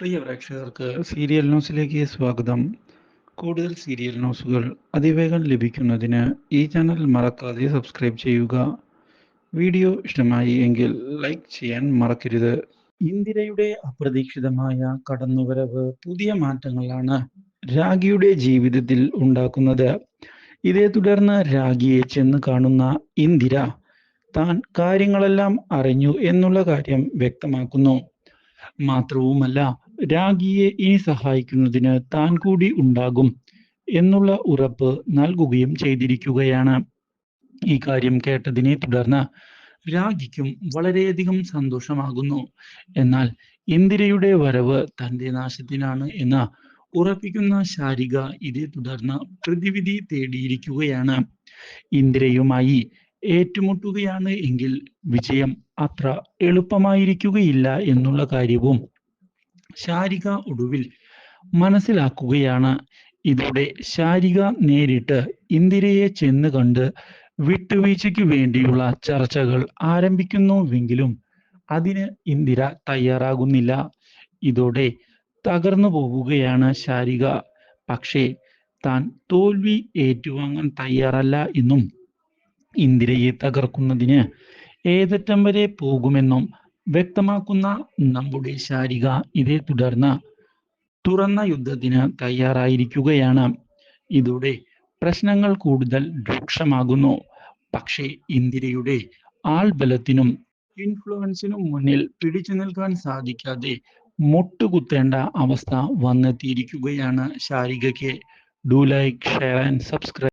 പ്രിയ പ്രേക്ഷകർക്ക് സീരിയൽ ന്യൂസിലേക്ക് സ്വാഗതം. കൂടുതൽ സീരിയൽ ന്യൂസുകൾ അതിവേഗം ലഭിക്കുന്നതിന് ഈ ചാനൽ മറക്കാതെ സബ്സ്ക്രൈബ് ചെയ്യുക. വീഡിയോ ഇഷ്ടമായി എങ്കിൽ ലൈക്ക് ചെയ്യാൻ മറക്കരുത്. ഇന്ദിരയുടെ അപ്രതീക്ഷിതമായ കടന്നുവരവ് പുതിയ മാറ്റങ്ങളാണ് രാഗിയുടെ ജീവിതത്തിൽ ഉണ്ടാക്കുന്നത്. ഇതേ തുടർന്ന് രാഗിയെ ചെന്ന് കാണുന്ന ഇന്ദിര താൻ കാര്യങ്ങളെല്ലാം അറിഞ്ഞു എന്നുള്ള കാര്യം വ്യക്തമാക്കുന്നു. മാത്രവുമല്ല രാഗിയെ ഇനി സഹായിക്കുന്നതിന് താൻ കൂടി ഉണ്ടാകും എന്നുള്ള ഉറപ്പ് നൽകുകയും ചെയ്തിരിക്കുകയാണ്. ഈ കാര്യം കേട്ടതിനെ തുടർന്ന് രാഗിക്കും വളരെയധികം സന്തോഷമാകുന്നു. എന്നാൽ ഇന്ദിരയുടെ വരവ് തന്റെ നാശത്തിനാണ് എന്ന് ഉറപ്പിക്കുന്ന ശാരിക ഇതേ തുടർന്ന് പ്രതിവിധി തേടിയിരിക്കുകയാണ്. ഇന്ദിരയുമായി ഏറ്റുമുട്ടുകയാണ് എങ്കിൽ വിജയം അത്ര എളുപ്പമായിരിക്കുകയില്ല എന്നുള്ള കാര്യവും ശാരിക ഒടുവിൽ മനസ്സിലാക്കുകയാണ്. ഇതോടെ ശാരിക നേരിട്ട് ഇന്ദിരയെ ചെന്ന് കണ്ട് വിട്ടുവീഴ്ചയ്ക്ക് വേണ്ടിയുള്ള ചർച്ചകൾ ആരംഭിക്കുന്നുവെങ്കിലും അതിന് ഇന്ദിര തയ്യാറാകുന്നില്ല. ഇതോടെ തകർന്നു പോവുകയാണ് ശാരിക. പക്ഷേ താൻ തോൽവി ഏറ്റുവാങ്ങാൻ തയ്യാറല്ല എന്നും ഇന്ദിരയെ തകർക്കുന്നതിന് ഏതറ്റം വരെ പോകുമെന്നും വ്യക്തമാക്കുന്ന നമ്മുടെ ശാരിക ഇതേ തുടർന്ന് തുറന്ന യുദ്ധത്തിന് തയ്യാറായിരിക്കുകയാണ്. ഇതോടെ പ്രശ്നങ്ങൾ കൂടുതൽ രൂക്ഷമാകുന്നു. പക്ഷേ ഇന്ദിരയുടെ ആൾബലത്തിനും ഇൻഫ്ലുവൻസിനും മുന്നിൽ പിടിച്ചു നിൽക്കാൻ സാധിക്കാതെ മുട്ടുകുത്തേണ്ട അവസ്ഥ വന്നെത്തിയിരിക്കുകയാണ് ശാരികയ്ക്ക്. Do like share and subscribe